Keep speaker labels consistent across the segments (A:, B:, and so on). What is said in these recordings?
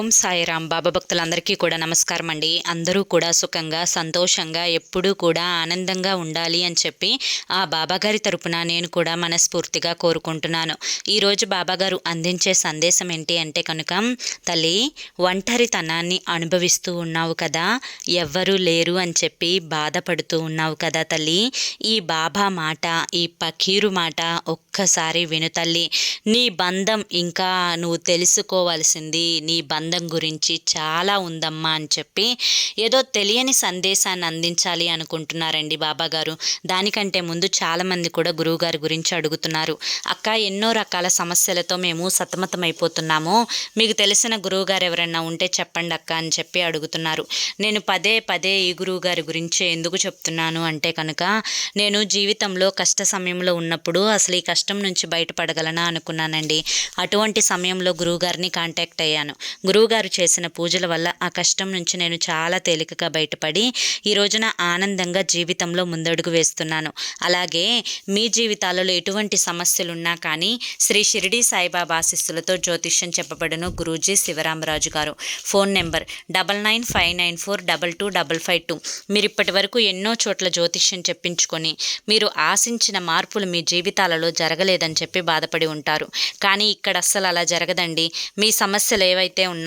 A: ఓం సాయిరామ్. బాబా భక్తులందరికీ కూడా నమస్కారం అండి. అందరూ కూడా సుఖంగా సంతోషంగా ఎప్పుడూ కూడా ఆనందంగా ఉండాలి అని చెప్పి ఆ బాబాగారి తరపున నేను కూడా మనస్ఫూర్తిగా కోరుకుంటున్నాను. ఈరోజు బాబాగారు అందించే సందేశం ఏంటి అంటే కనుక తల్లి ఒంటరితనాన్ని అనుభవిస్తూ ఉన్నావు కదా ఎవ్వరూ లేరు అని చెప్పి బాధపడుతూ ఉన్నావు కదా తల్లి. ఈ బాబా మాట ఈ పకీరు మాట ఒక్కసారి విను తల్లి. నీ బంధం ఇంకా నువ్వు తెలుసుకోవాల్సింది నీ బంధం గురించి చాలా ఉందమ్మా అని చెప్పి ఏదో తెలియని సందేశాన్ని అందించాలి అనుకుంటున్నారండి బాబాగారు దానికంటే ముందు చాలామంది కూడా గురువుగారి గురించి అడుగుతున్నారు. అక్క ఎన్నో రకాల సమస్యలతో మేము సతమతమైపోతున్నాము. మీకు తెలిసిన గురువుగారు ఎవరైనా ఉంటే చెప్పండి అక్క అని చెప్పి అడుగుతున్నారు. నేను పదే పదే ఈ గురువుగారి గురించి ఎందుకు చెప్తున్నాను అంటే కనుక నేను జీవితంలో కష్ట సమయంలో ఉన్నప్పుడు అసలు ఈ కష్టం నుంచి బయటపడగలనా అనుకున్నానండి. అటువంటి సమయంలో గురువుగారిని కాంటాక్ట్ అయ్యాను. గురువు గురువుగారు చేసిన పూజల వల్ల ఆ కష్టం నుంచి నేను చాలా తేలికగా బయటపడి ఈ రోజున ఆనందంగా జీవితంలో ముందడుగు వేస్తున్నాను. అలాగే మీ జీవితాలలో ఎటువంటి సమస్యలు ఉన్నా కానీ శ్రీ షిరిడి సాయిబాబా ఆశీస్సులతో జ్యోతిష్యం చెప్పబడును గురూజీ శివరామరాజు గారు. Phone number double nine five nine four double two double five two. మీరు ఇప్పటి వరకు ఎన్నో చోట్ల జ్యోతిష్యం చెప్పించుకొని మీరు ఆశించిన మార్పులు మీ జీవితాలలో జరగలేదని చెప్పి బాధపడి ఉంటారు. కానీ ఇక్కడ అస్సలు అలా జరగదండి. మీ సమస్యలు ఏవైతే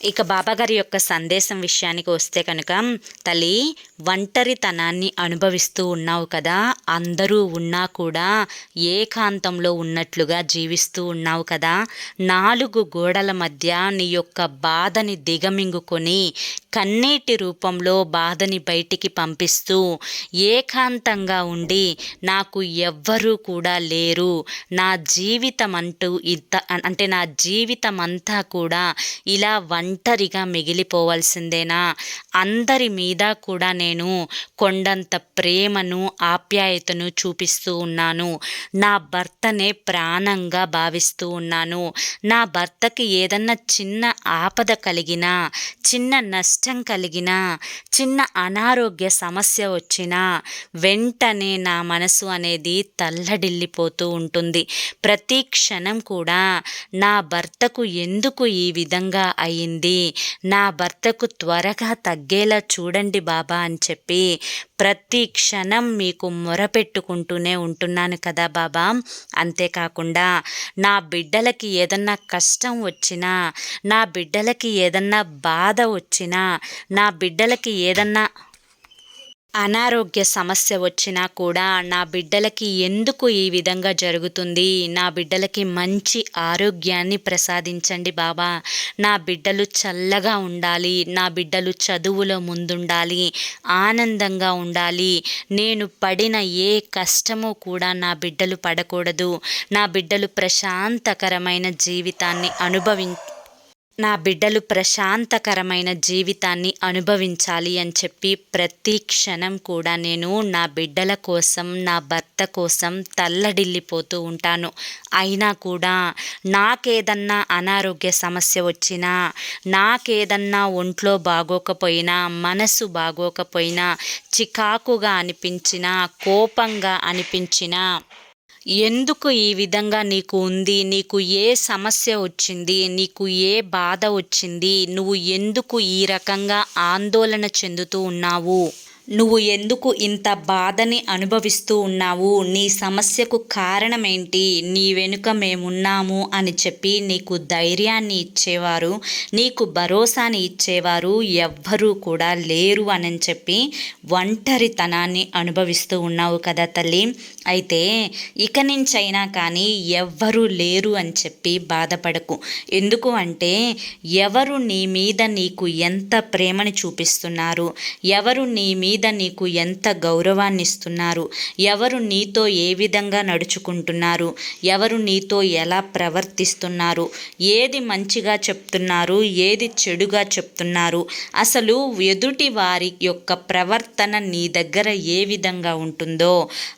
A: ఇక బాబాగారి యొక్క సందేశం విషయానికి వస్తే కనుక తల్లి ఒంటరితనాన్ని అనుభవిస్తూ ఉన్నావు కదా అందరూ ఉన్నా కూడా ఏకాంతంలో ఉన్నట్లుగా జీవిస్తూ ఉన్నావు కదా నాలుగు గోడల మధ్య నీ యొక్క బాధని దిగమింగుకొని కన్నీటి రూపంలో బాధని బయటికి పంపిస్తూ ఏకాంతంగా ఉండి నాకు ఎవ్వరూ కూడా లేరు. నా జీవితం అంటూ ఇంత అంటే నా జీవితం అంతా కూడా ఇలా ఒంటరిగా మిగిలిపోవాల్సిందేనా? అందరి మీద కూడా నేను కొండంత ప్రేమను ఆప్యాయతను చూపిస్తూ ఉన్నాను. నా భర్తనే ప్రాణంగా భావిస్తూ ఉన్నాను. నా భర్తకి ఏదన్నా చిన్న ఆపద కలిగినా చిన్న నష్టం కలిగినా చిన్న అనారోగ్య సమస్య వచ్చినా వెంటనే నా మనసు అనేది తల్లడిల్లిపోతూ ఉంటుంది. ప్రతి క్షణం కూడా నా భర్తకు ఎందుకు ఈ విధంగా అయింది? నా భర్తకు త్వరగా తగ్గేలా చూడండి బాబా అని చెప్పి ప్రతి క్షణం మీకు మొరపెట్టుకుంటూనే ఉంటున్నాను కదా బాబా. అంతేకాకుండా నా బిడ్డలకి ఏదన్నా కష్టం వచ్చినా నా బిడ్డలకి ఏదన్నా బాధ వచ్చినా నా బిడ్డలకి ఏదన్నా అనారోగ్య సమస్య వచ్చినా కూడా నా బిడ్డలకి ఎందుకు ఈ విధంగా జరుగుతుంది? నా బిడ్డలకి మంచి ఆరోగ్యాన్ని ప్రసాదించండి బాబా. నా బిడ్డలు చల్లగా ఉండాలి. నా బిడ్డలు చదువులో ముందుండాలి. ఆనందంగా ఉండాలి. నేను పడిన ఏ కష్టము కూడా నా బిడ్డలు పడకూడదు. నా బిడ్డలు ప్రశాంతకరమైన జీవితాన్ని అనుభవి నా బిడ్డలు ప్రశాంతకరమైన జీవితాన్ని అనుభవించాలి అని చెప్పి ప్రతి క్షణం కూడా నేను నా బిడ్డల కోసం నా భర్త కోసం తల్లడిల్లిపోతూ ఉంటాను. అయినా కూడా నాకేదన్నా అనారోగ్య సమస్య వచ్చినా నాకేదన్నా ఒంట్లో బాగోకపోయినా మనసు బాగోకపోయినా చికాకుగా అనిపించినా కోపంగా అనిపించినా ఎందుకు ఈ విధంగా నీకు ఉంది? నీకు ఏ సమస్య వచ్చింది? నీకు ఏ బాధ వచ్చింది? నువ్వు ఎందుకు ఈ రకంగా ఆందోళన చెందుతూ ఉన్నావు? నువ్వు ఎందుకు ఇంత బాధని అనుభవిస్తూ ఉన్నావు? నీ సమస్యకు కారణం ఏంటి నీ వెనుక మేమున్నాము అని చెప్పి నీకు ధైర్యాన్ని ఇచ్చేవారు నీకు భరోసాని ఇచ్చేవారు ఎవ్వరూ కూడా లేరు అని చెప్పి ఒంటరితనాన్ని అనుభవిస్తూ ఉన్నావు కదా తల్లి. అయితే ఇక నుంచైనా కానీ ఎవ్వరూ లేరు అని చెప్పి బాధపడకు. ఎందుకు అంటే ఎవరు నీ మీద నీకు ఎంత ప్రేమని చూపిస్తున్నారు? ఎవరు నీ మీద మీద నీకు ఎంత గౌరవాన్ని ఇస్తున్నారు ఎవరు నీతో ఏ విధంగా నడుచుకుంటున్నారు? ఎవరు నీతో ఎలా ప్రవర్తిస్తున్నారు? ఏది మంచిగా చెప్తున్నారు? ఏది చెడుగా చెప్తున్నారు? అసలు ఎదుటి వారి యొక్క ప్రవర్తన నీ దగ్గర ఏ విధంగా ఉంటుందో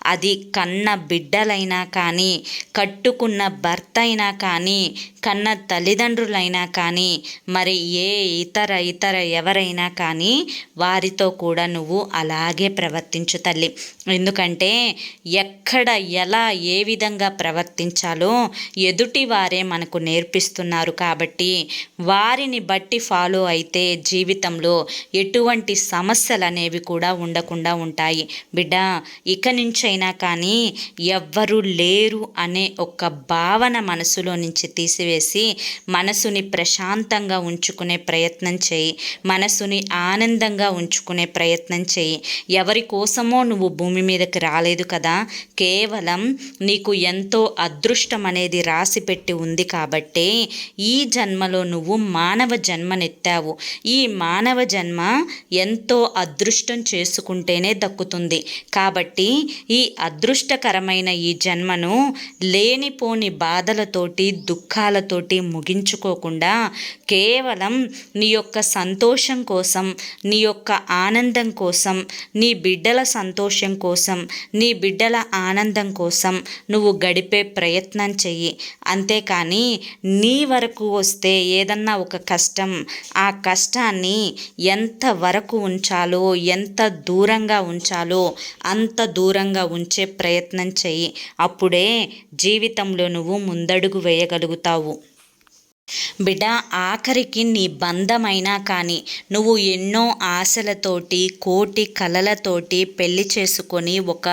A: అది కన్న బిడ్డలైనా కానీ కట్టుకున్న భర్త అయినా కానీ కన్న తల్లిదండ్రులైనా కానీ మరి ఏ ఇతర ఇతర ఎవరైనా కానీ వారితో కూడా నువ్వు అలాగే ప్రవర్తించు తల్లి. ఎందుకంటే ఎక్కడ ఎలా ఏ విధంగా ప్రవర్తించాలో ఎదుటి వారే మనకు నేర్పిస్తున్నారు కాబట్టి వారిని బట్టి ఫాలో అయితే జీవితంలో ఎటువంటి సమస్యలు అనేవి కూడా ఉండకుండా ఉంటాయి. బిడ్డ ఇక నుంచైనా కానీ ఎవ్వరూ లేరు అనే ఒక భావన మనసులో నుంచి తీసివేసి మనసుని ప్రశాంతంగా ఉంచుకునే ప్రయత్నం చేయి. మనసుని ఆనందంగా ఉంచుకునే ప్రయత్నం చేయి. ఎవరి కోసమో నువ్వు భూమి మీదకి రాలేదు కదా. కేవలం నీకు ఎంతో అదృష్టం అనేది రాసి పెట్టి ఉంది కాబట్టి ఈ జన్మలో నువ్వు మానవ జన్మనెత్తావు. ఈ మానవ జన్మ ఎంతో అదృష్టం చేసుకుంటేనే దక్కుతుంది. కాబట్టి ఈ అదృష్టకరమైన ఈ జన్మను లేనిపోని బాధలతోటి దుఃఖాలతోటి ముగించుకోకుండా కేవలం నీ యొక్క సంతోషం కోసం నీ యొక్క ఆనందం కోసం నీ బిడ్డల సంతోషం కోసం నీ బిడ్డల ఆనందం కోసం నువ్వు గడిపే ప్రయత్నం చెయ్యి. అంతేకాని నీ వరకు వస్తే ఏదన్నా ఒక కష్టం ఆ కష్టాన్ని ఎంత వరకు ఉంచాలో ఎంత దూరంగా ఉంచాలో అంత దూరంగా ఉంచే ప్రయత్నం చెయ్యి. అప్పుడే జీవితంలో నువ్వు ముందడుగు వేయగలుగుతావు. బిడ్డ ఆఖరికి నీ బంధమైనా కానీ నువ్వు ఎన్నో ఆశలతోటి కోటి కలలతోటి పెళ్ళి చేసుకొని ఒక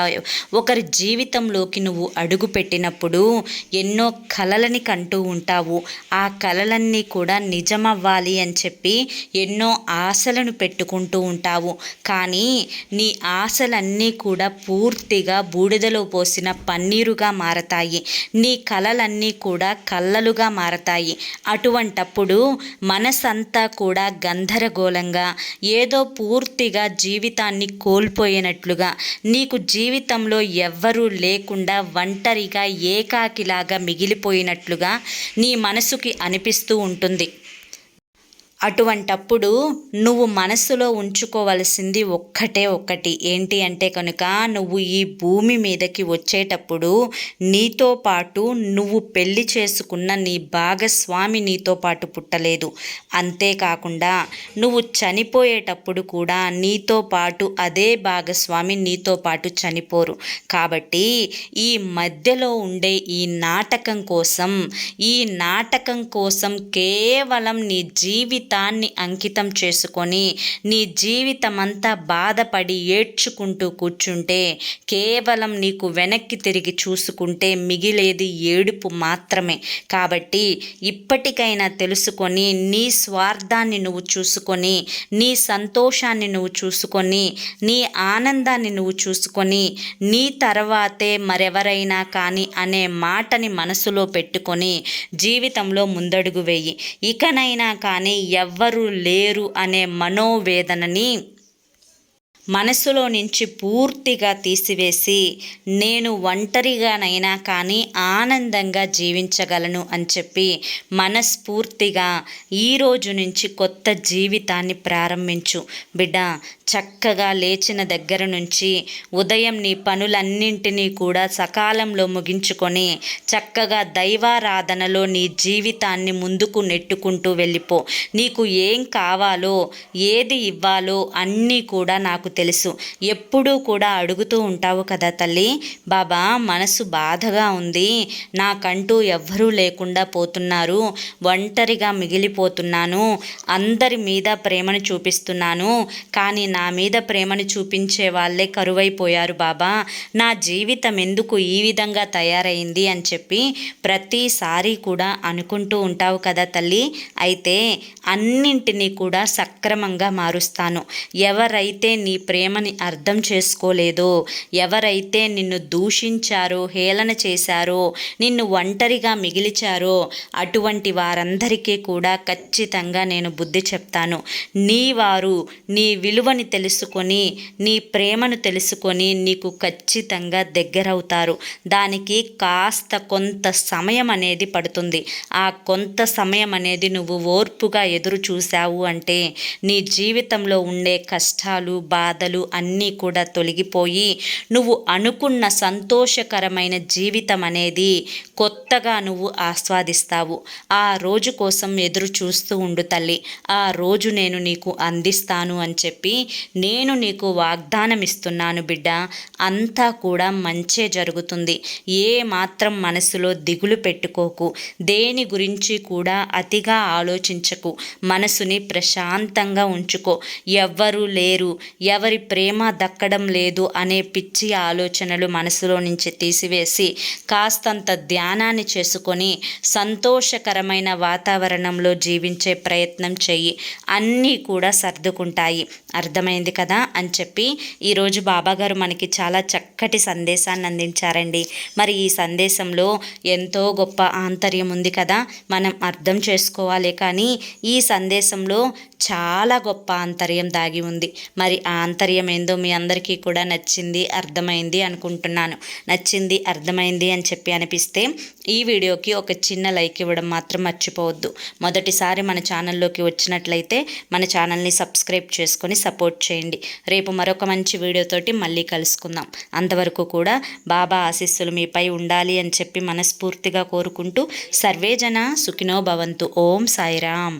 A: ఒకరి జీవితంలోకి నువ్వు అడుగు పెట్టినప్పుడు ఎన్నో కలలని కంటూ ఉంటావు. ఆ కలలన్నీ కూడా నిజమవ్వాలి అని చెప్పి ఎన్నో ఆశలను పెట్టుకుంటూ ఉంటావు. కానీ నీ ఆశలన్నీ కూడా పూర్తిగా బూడిదలో పోసిన పన్నీరుగా మారతాయి. నీ కలలన్నీ కూడా కళ్ళలుగా మారతాయి. అటువంటప్పుడు మనసంతా కూడా గందరగోళంగా ఏదో పూర్తిగా జీవితాన్ని కోల్పోయినట్లుగా నీకు జీవితంలో ఎవ్వరూ లేకుండా ఒంటరిగా ఏకాకిలాగా మిగిలిపోయినట్లుగా నీ మనసుకి అనిపిస్తూ ఉంటుంది. అటువంటప్పుడు నువ్వు మనసులో ఉంచుకోవలసింది ఒక్కటే ఒక్కటి ఏంటి అంటే కనుక నువ్వు ఈ భూమి మీదకి వచ్చేటప్పుడు నీతో పాటు నువ్వు పెళ్ళి చేసుకున్న నీ భాగస్వామి నీతో పాటు పుట్టలేదు. అంతేకాకుండా నువ్వు చనిపోయేటప్పుడు కూడా నీతో పాటు అదే భాగస్వామి నీతో పాటు చనిపోరు. కాబట్టి ఈ మధ్యలో ఉండే ఈ నాటకం కోసం ఈ నాటకం కోసం కేవలం నీ జీవిత జీవితాన్ని అంకితం చేసుకొని నీ జీవితం అంతా బాధపడి ఏడ్చుకుంటూ కూర్చుంటే కేవలం నీకు వెనక్కి తిరిగి చూసుకుంటే మిగిలేది ఏడుపు మాత్రమే. కాబట్టి ఇప్పటికైనా తెలుసుకొని నీ స్వార్థాన్ని నువ్వు చూసుకొని నీ సంతోషాన్ని నువ్వు చూసుకొని నీ ఆనందాన్ని నువ్వు చూసుకొని నీ తర్వాతే మరెవరైనా కానీ అనే మాటని మనసులో పెట్టుకొని జీవితంలో ముందడుగు వేయి. ఇకనైనా కానీ ఎవ్వరూ లేరు అనే మనోవేదనని మనసులో నుంచి పూర్తిగా తీసివేసి నేను ఒంటరిగానైనా కానీ ఆనందంగా జీవించగలను అని చెప్పి మనస్ఫూర్తిగా ఈరోజు నుంచి కొత్త జీవితాన్ని ప్రారంభించు. బిడ్డ చక్కగా లేచిన దగ్గర నుంచి ఉదయం నీ పనులన్నింటినీ కూడా సకాలంలో ముగించుకొని చక్కగా దైవారాధనలో నీ జీవితాన్ని ముందుకు నెట్టుకుంటూ వెళ్ళిపో. నీకు ఏం కావాలో ఏది ఇవ్వాలో అన్నీ కూడా నాకు తెలుసు. ఎప్పుడూ కూడా అడుగుతూ ఉంటావు కదా తల్లి. బాబా మనసు బాధగా ఉంది. నాకంటూ ఎవ్వరూ లేకుండా పోతున్నారు. ఒంటరిగా మిగిలిపోతున్నాను. అందరి మీద ప్రేమను చూపిస్తున్నాను. కానీ నా మీద ప్రేమను చూపించే వాళ్ళే కరువైపోయారు బాబా. నా జీవితం ఎందుకు ఈ విధంగా తయారైంది అని చెప్పి ప్రతిసారి కూడా అనుకుంటూ ఉంటావు కదా తల్లి. అయితే అన్నింటినీ కూడా సక్రమంగా మారుస్తాను. ఎవరైతే నీ ప్రేమని అర్థం చేసుకోలేదో? ఎవరైతే నిన్ను దూషించారో హేళన చేశారో నిన్ను ఒంటరిగా మిగిలిచారో అటువంటి వారందరికీ కూడా ఖచ్చితంగా నేను బుద్ధి చెప్తాను. నీ వారు నీ విలువని తెలుసుకొని నీ ప్రేమను తెలుసుకొని నీకు ఖచ్చితంగా దగ్గరవుతారు. దానికి కాస్త కొంత సమయం అనేది పడుతుంది. ఆ కొంత సమయం అనేది నువ్వు ఓర్పుగా ఎదురు చూశావు అంటే నీ జీవితంలో ఉండే కష్టాలు బాధలు అన్నీ కూడా తొలగిపోయి నువ్వు అనుకున్న సంతోషకరమైన జీవితం అనేది కొత్తగా నువ్వు ఆస్వాదిస్తావు. ఆ రోజు కోసం ఎదురు చూస్తూ ఉండు తల్లి. ఆ రోజు నేను నీకు అందిస్తాను అని చెప్పి నేను నీకు వాగ్దానం ఇస్తున్నాను బిడ్డ. అంతా కూడా మంచే జరుగుతుంది. ఏ మాత్రం మనసులో దిగులు పెట్టుకోకు. దేని గురించి కూడా అతిగా ఆలోచించకు. మనసుని ప్రశాంతంగా ఉంచుకో. ఎవ్వరూ లేరు. ఎవరి ప్రేమ దక్కడం లేదు అనే పిచ్చి ఆలోచనలు మనసులో నుంచి తీసివేసి కాస్తంత ధ్యానాన్ని చేసుకొని సంతోషకరమైన వాతావరణంలో జీవించే ప్రయత్నం చెయ్యి. అన్నీ కూడా సర్దుకుంటాయి. అర్థమైంది కదా? అని చెప్పి ఈరోజు బాబాగారు మనకి చాలా చక్కటి సందేశాన్ని అందించారండి. మరి ఈ సందేశంలో ఎంతో గొప్ప ఆంతర్యం ఉంది కదా? మనం అర్థం చేసుకోవాలి కానీ ఈ సందేశంలో చాలా గొప్ప ఆంతర్యం దాగి ఉంది. మరి ఆ ఆంతర్యం ఏందో మీ అందరికీ కూడా నచ్చింది అర్థమైంది అనుకుంటున్నాను. నచ్చింది అర్థమైంది అని చెప్పి అనిపిస్తే ఈ వీడియోకి ఒక చిన్న లైక్ ఇవ్వడం మాత్రం మర్చిపోవద్దు. మొదటిసారి మన ఛానల్లోకి వచ్చినట్లయితే మన ఛానల్ని సబ్స్క్రైబ్ చేసుకొని సపోర్ట్ చేయండి. రేపు మరొక మంచి వీడియోతోటి మళ్ళీ కలుసుకుందాం. అంతవరకు కూడా బాబా ఆశీస్సులు మీపై ఉండాలి అని చెప్పి మనస్ఫూర్తిగా కోరుకుంటూ సర్వేజన సుఖినో భవంతు. ఓం సాయిరామ్.